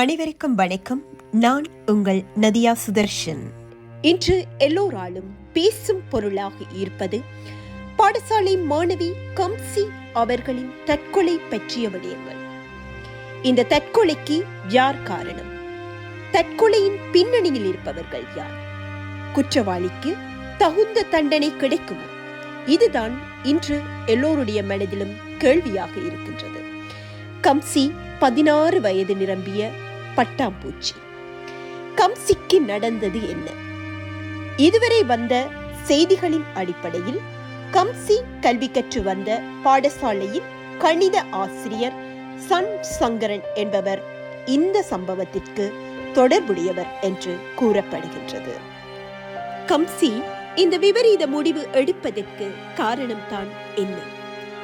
அனைவருக்கும் வணக்கம். நான் உங்கள் நதியா சுதர்ஷன். இன்று எல்லோராலும் பேசும் பொருளாக இருப்பது பாடசாலை மாணவி கம்சி அவர்களின் தற்கொலை பற்றிய விடயங்கள் இந்த தற்கொலைக்கு யார் காரணம்? தற்கொலையின் பின்னணியில் இருப்பவர்கள் யார்? குற்றவாளிக்கு தகுந்த தண்டனை கிடைக்குமா? இதுதான் இன்று எல்லோருடைய மனதிலும் கேள்வியாக இருக்கின்றது. கம்சி பதினாறு வயது நிரம்பிய பட்டாம்பூச்சி. கம்சிக்கு நடந்தது என்ன? இதுவரை வந்த செய்திகளின் அடிப்படையில் கம்சி கல்வி கற்று வந்த பாடசாலையின் கணித ஆசிரியர் சன் சங்கரன் என்பவர் இந்த சம்பவத்திற்கு தொடர்புடையவர் என்று கூறப்படுகின்றது. கம்சி இந்த விபரீத முடிவு எடுப்பதற்கு காரணம்தான் என்ன?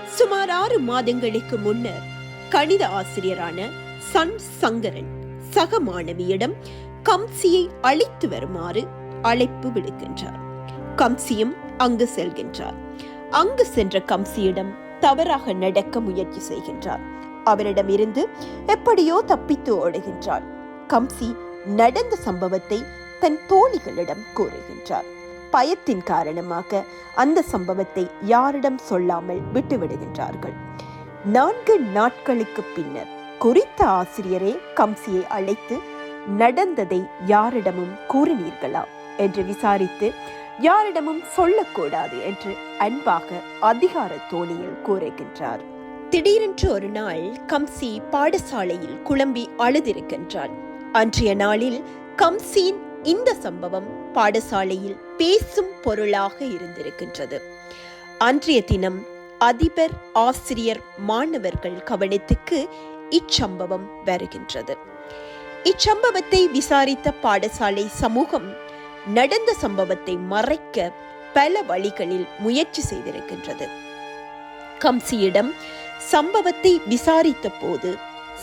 சுமார் ஆறு மாதங்களுக்கு முன்னர் கணித ஆசிரியரான சன் சங்கரன் சக மாணவியிடம் கம்சியை அழைத்து வருமாறு அழைப்பு விடுக்கின்றார். கம்சியும் அங்கு செல்கின்றார். அங்கு சென்ற கம்சியிடம் தவறாக நடக்க முயற்சி செய்கின்றார். அவரிடமிருந்து எப்படியோ தப்பித்து ஓடுகின்றார். கம்சி நடந்த சம்பவத்தை தன் தோழிகளிடம் கூறுகின்றார். பயத்தின் காரணமாக அந்த சம்பவத்தை யாரிடம் சொல்லாமல் விட்டுவிடுகின்றார்கள். நான்கு நாட்களுக்கு பின்னர் குறித்த ஆசிரியரே கம்சியை அழைத்து நடந்ததை யாரிடமும் கூறினீர்களா? என்று விசாரித்து யாரிடமும் சொல்லக்கூடாது என்று அன்பாக அதிகார தோணியில் கூறுகின்றார். திடீரென்று ஒரு நாள் கம்சி பாடசாலையில் குழம்பி அழுதிருக்கின்றான். அன்றைய நாளில் கம்சியின் இந்த சம்பவம் பாடசாலையில் பேசும் பொருளாக இருந்திருக்கின்றது. அன்றைய தினம் அதிபர் ஆசிரியர் மாணவர்கள் கவனத்துக்கு இச்சம்பவம் வருகின்றது. இச்சம்பவத்தை விசாரித்த பாடசாலை சமூகம் நடந்த சம்பவத்தை மறைக்க பல வழிகளில் முயற்சி செய்திருக்கின்றது. கம்சியிடம் சம்பவத்தை விசாரித்த போது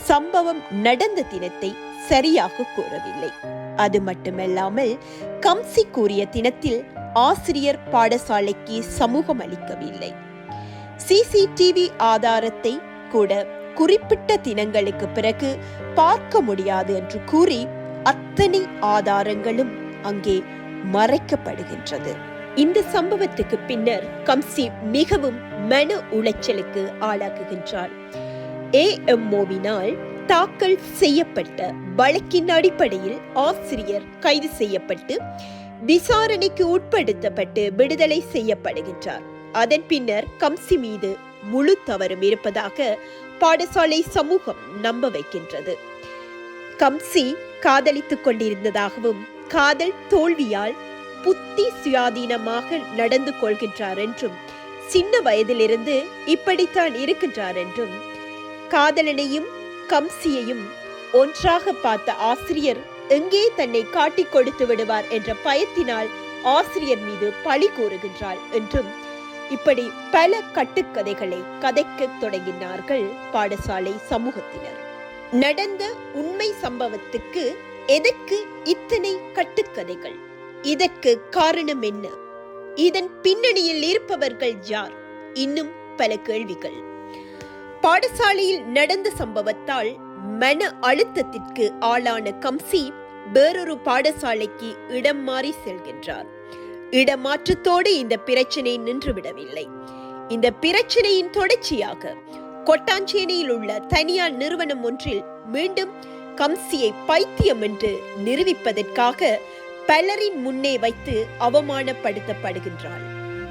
சம்பவம் நடந்த தினத்தை சரியாக கூறவில்லை. அது மட்டுமல்லாமல் கம்சி கூறிய தினத்தில் ஆசிரியர் பாடசாலைக்கு சமூகம் அளிக்கவில்லை. சிசிடிவி ஆதாரத்தை கூட குறிப்பிட்ட தினங்களுக்கு பிறகு பார்க்க முடியாது என்று கூறி அத்தனை ஆதாரங்களும் அங்கே மறைக்கப்படுகின்றது. இந்த சம்பவத்துக்கு பின்னர் கம்சி மிகவும் மன உளைச்சலுக்கு ஆளாக்குகின்றார் ஏ எம் ஏஎம்ஓவினால் தாக்கல் செய்யப்பட்ட வழக்கின் அடிப்படையில் ஆசிரியர் கைது செய்யப்பட்டு விசாரணைக்கு உட்படுத்தப்பட்டு விடுதலை செய்யப்படுகின்றார். அதன் பின்னர் கம்சி மீது முழு தவறும் இருப்பதாக பாடசாலை சமூகம் நம்ப வைக்கின்றது. கம்சி காதலித்துக் கொண்டிருந்ததாகவும் காதல் தோல்வியால் புத்தி சுயாதீனமாக நடந்து கொள்கின்றார் என்றும் சின்ன வயதிலிருந்து இப்படித்தான் இருக்கின்றார் என்றும் காதலனையும் கம்சியையும் ஒன்றாக பார்த்த ஆசிரியர் எங்கே தன்னை காட்டிக் கொடுத்து விடுவார் என்ற பயத்தினால் ஆசிரியர் மீது பழி கூறுகின்றாள் என்றும் இப்படி பல கட்டுக்கதைகளை கதைக்கத் தொடங்கினார்கள் பாடசாலை சமூகத்தினர். நடந்த உண்மை சம்பவத்துக்கு எதற்கு இத்தனை கட்டுக்கதைகள்? இதற்கு காரணம் என்ன? இதன் பின்னணியில் இருப்பவர்கள் யார்? இன்னும் பல கேள்விகள். பாடசாலையில் நடந்த சம்பவத்தால் மன அழுத்தத்திற்கு ஆளான கம்சி வேறொரு பாடசாலைக்கு இடம் மாறி செல்கின்றார். இடமாற்றத்தோடு இந்த பிரச்சனை நின்றுவிடவில்லை. இந்த பிரச்சனையின் தொடர்ச்சியாக கொட்டாஞ்சேனையில் உள்ள தனியார் நிறுவனம் ஒன்றில் மீண்டும் கம்சியை பைத்தியம் என்று நிரூபிப்பதற்காக பலரின் முன்னே வைத்து அவமானப்படுத்தப்படுகின்றாள்.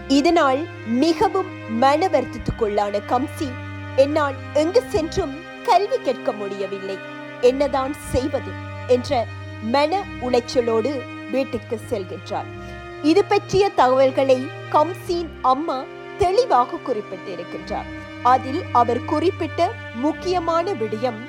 இதனால் மிகவும் மன வருத்தத்துக்குள்ளான கம்சி என்னால் எங்கு சென்றும் கல்வி கேட்க முடியவில்லை. என்னதான் செய்வது என்ற மன உளைச்சலோடு வீட்டுக்கு செல்கின்றார் இது பற்றிய தகவல்களை கம்சியின் அம்மா தெளிவாக குறிப்பிட்டிருக்கின்றார். அதில் அவர் குறிப்பிட்ட முக்கியமான விடயம்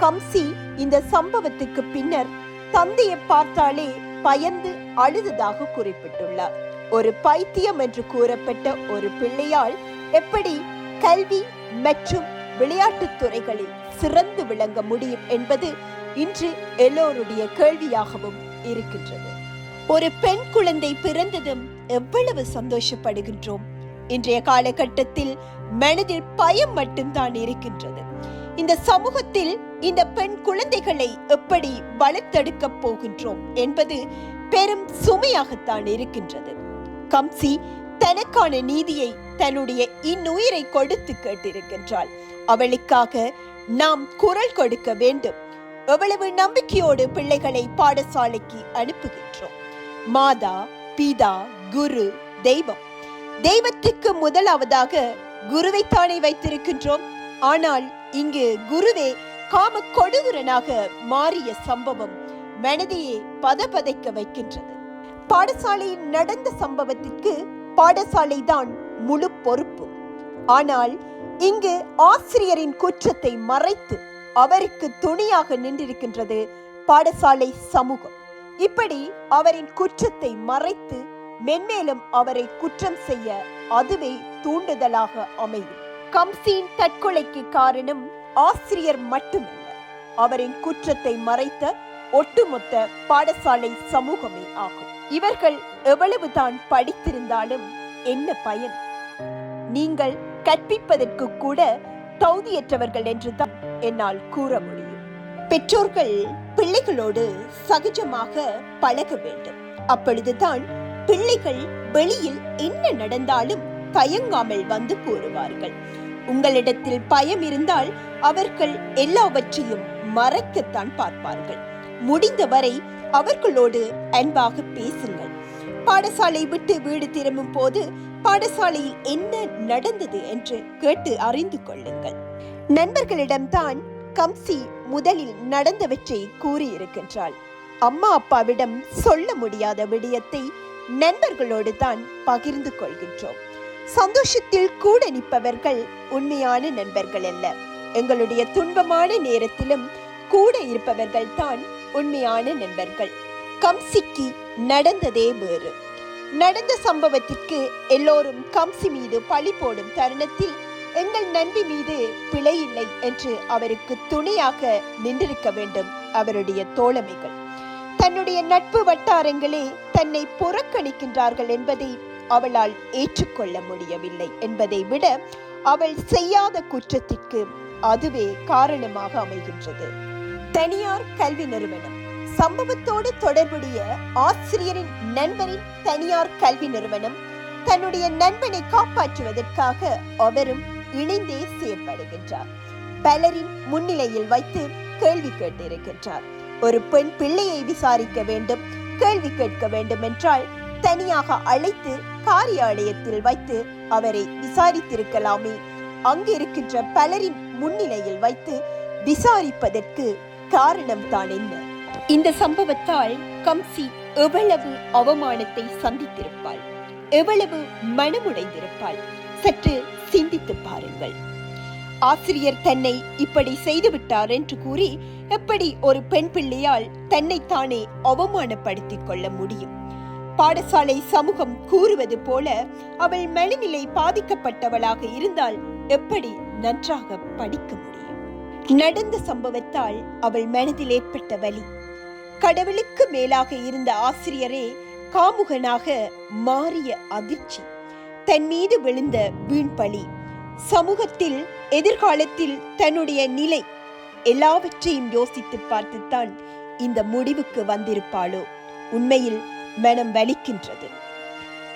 கம்சி இந்த சம்பவத்துக்கு பின்னர் தந்தையை பார்த்தாலே பயந்து அழுததாக குறிப்பிட்டுள்ளார். ஒரு பைத்தியம் என்று கூறப்பட்ட ஒரு பிள்ளையால் எப்படி கல்வி மற்றும் விளையாட்டுத் துறைகளில் சிறந்து விளங்க முடியும் என்பது இன்று எல்லோருடைய கேள்வியாகவும் இருக்கின்றது. ஒரு பெண் குழந்தை பிறந்ததும் எவ்வளவு சந்தோஷப்படுகின்றோம். இன்றைய காலகட்டத்தில் மனதில் பயம் மட்டும்தான் இருக்கின்றது. இந்த சமூகத்தில் இந்த பெண் குழந்தைகளை எப்படி வளர்த்தெடுக்கப் போகின்றோம் என்பது பெரும் சுமையாகத்தான் இருக்கின்றது. கம்சி தனக்கான நீதியை தன்னுடைய இன்னுயிரை கொடுத்து கேட்டிருக்கின்றாள். அவளுக்காக நாம் குரல் கொடுக்க வேண்டும். எவ்வளவு நம்பிக்கையோடு பிள்ளைகளை பாடசாலைக்கு அனுப்புகின்றோம். மாதா பிதா குரு தெய்வம். தெய்வத்துக்கு முதலாவதாக குருவைத்தானே வைத்திருக்கின்றோம். ஆனால் இங்கு குருவே காம கொடுகுரனாக மாறிய சம்பவம் மனதையே பதபதைக்க வைக்கின்றது. பாடசாலையில் நடந்த சம்பவத்திற்கு பாடசாலை தான் முழு பொறுப்பு. ஆனால் இங்கு ஆசிரியரின் குற்றத்தை மறைத்து அவருக்கு துணையாக நின்றிருக்கின்றது பாடசாலை சமூகம். இப்படி அவரின் குற்றத்தை மறைத்து மென்மேலும் அவரை குற்றம் செய்ய அதுவே தூண்டுதலாக அமையும். கம்சியின் தற்கொலைக்கு காரணம் ஆசிரியர் மட்டுமல்ல அவரின் குற்றத்தை மறைத்த ஒட்டுமொத்த பாடசாலை சமூகமே ஆகும். இவர்கள் எவ்வளவுதான் படித்திருந்தாலும் என்ன பயன்? நீங்கள் கற்பிப்பதற்கு கூட தகுதியற்றவர்கள் என்றுதான் என்னால் கூற முடியும். பெற்றோர்கள் பிள்ளைகளோடு சகஜமாக பழக வேண்டும். அப்பொழுதுதான் பிள்ளைகள் வெளியில் என்ன நடந்தாலும் தயங்காமல் வந்து கூறுவார்கள். உங்களிடத்தில் பயம் இருந்தால் அவர்கள் எல்லாவற்றையும் மறைக்கத்தான் பார்ப்பார்கள். முடிந்தவரை அவர்களோடு அன்பாக பேசுங்கள். பாடசாலை விட்டு வீடு திரும்பும் போது பாடசாலையில் என்ன நடந்தது என்று கேட்டு அறிந்து கொள்ளுங்கள். நண்பர்களிடம்தான் கம்சி முதலில் நடந்தவற்றை கூறியிருக்கின்றாள். அம்மா அப்பாவிடம் சொல்ல முடியாத விடயத்தை நண்பர்களோடு தான் பகிர்ந்து கொள்கின்றோம். சந்தோஷத்தில் கூட நிற்பவர்கள் உண்மையான நண்பர்கள் அல்ல. எங்களுடைய துன்பமான நேரத்திலும் கூட இருப்பவர்கள் தான் உண்மையான நண்பர்கள். கம்சிக்கு நடந்ததே வேறு. நடந்த சம்பவத்திற்கு எல்லோரும் கம்சி மீது பழி போடும் தருணத்தில் எங்கள் நண்பி மீது பிழை இல்லை என்று அவருக்கு துணையாக நின்றிருக்க வேண்டும் அவருடைய தோழமைகள். தன்னுடைய நட்பு வட்டாரங்களே தன்னை புறக்கணிக்கின்றார்கள் என்பதை அவளால் ஏற்றுக்கொள்ள முடியவில்லை என்பதை விட அவள் செய்யாத குற்றத்திற்கு அதுவே காரணமாக அமைகின்றது. தனியார் கல்வி நிறுவனம். சம்பவத்தோடு தொடர்புடைய ஆசிரியரின் நண்பரின் தனியார் கல்வி நிறுவனம் தன்னுடைய நண்பனை காப்பாற்றுவதற்காக அவரும் இணைந்தே செயற்படுகின்றார். பலரின் முன்னிலையில் வைத்து கேள்வி கேட்டிருக்கின்றார். ஒரு பெண் பிள்ளையை விசாரிக்க வேண்டும் கேள்வி கேட்க வேண்டும் என்றால் தனியாக அழைத்து காரியாலயத்தில் வைத்து அவரை விசாரித்திருக்கலாமே. அங்கிருக்கின்ற பலரின் முன்னிலையில் வைத்து விசாரிப்பதற்கு காரணம் தான் என்ன? இந்த சம்பவத்தால் கம்சி எவ்வளவு அவமானத்தை சந்தித்திருப்பாள். எவ்வளவு மனமுடைந்திருப்பாள். சற்று சிந்தித்து பாருங்கள். ஆசிரியர் தன்னை இப்படி செய்துவிட்டார் என்று கூறி எப்படி ஒரு பெண் பிள்ளையால் தன்னைத்தானே அவமானப்படுத்திக் கொள்ள முடியும்? பாடசாலை சமூகம் கூறுவது போல அவள் மனநிலை பாதிக்கப்பட்டவளாக இருந்தால் எப்படி நன்றாக படிக்க முடியும்? நடந்த சம்பவத்தால் அவள் மனதில் ஏற்பட்ட வலி. கடவுளுக்கு மேலாக இருந்த ஆசிரியரே காமுகனாக மாறிய அதிர்ச்சி. தன் மீது விழுந்த வீண்பழி சமூகத்தில் எதிர்காலத்தில் தன்னுடைய நிலை எல்லாவற்றையும் யோசித்து பார்த்துத்தான் இந்த முடிவுக்கு வந்திருப்பாளோ. உண்மையில் மனம் வலிக்கின்றது.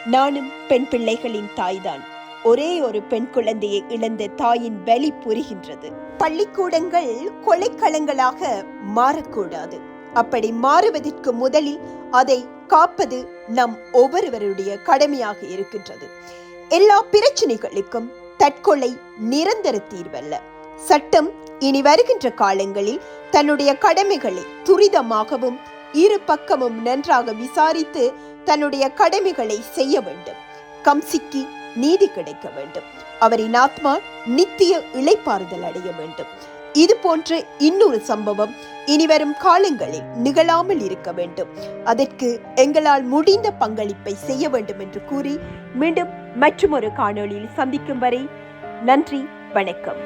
நானும் பெண் பிள்ளைகளின் தாய்தான். ஒரே ஒரு பெண் குழந்தையை இழந்த தாயின் வலி புரிகின்றது. பள்ளிக்கூடங்கள் கொலைக்களங்களாக மாறக்கூடாது. அப்படி மாறுவதற்கு முதலில் அதை காப்பது நம் ஒவ்வொருவருடைய கடமையாக இருக்கின்றது. எல்லா பிரச்சனைகளுக்கும் தற்கொலை நிரந்தர தீர்வல்ல. சட்டம் இனி வருகின்ற காலங்களில் தன்னுடைய கடமைகளை துரிதமாகவும் இரு பக்கமும் நன்றாக விசாரித்து தன்னுடைய கடமைகளை செய்ய வேண்டும். கம்சிக்கு நீதி கிடைக்க வேண்டும். அவரின் ஆத்மா நித்திய இளைப்பாறுதல் அடைய வேண்டும். இது போன்ற இன்னொரு சம்பவம் இனிவரும் காலங்களில் நிகழாமல் இருக்க வேண்டும். அதற்கு எங்களால் முடிந்த பங்களிப்பை செய்ய வேண்டும் என்று கூறி மீண்டும் மற்றும் ஒரு காணொளியில் சந்திக்கும் வரை நன்றி வணக்கம்.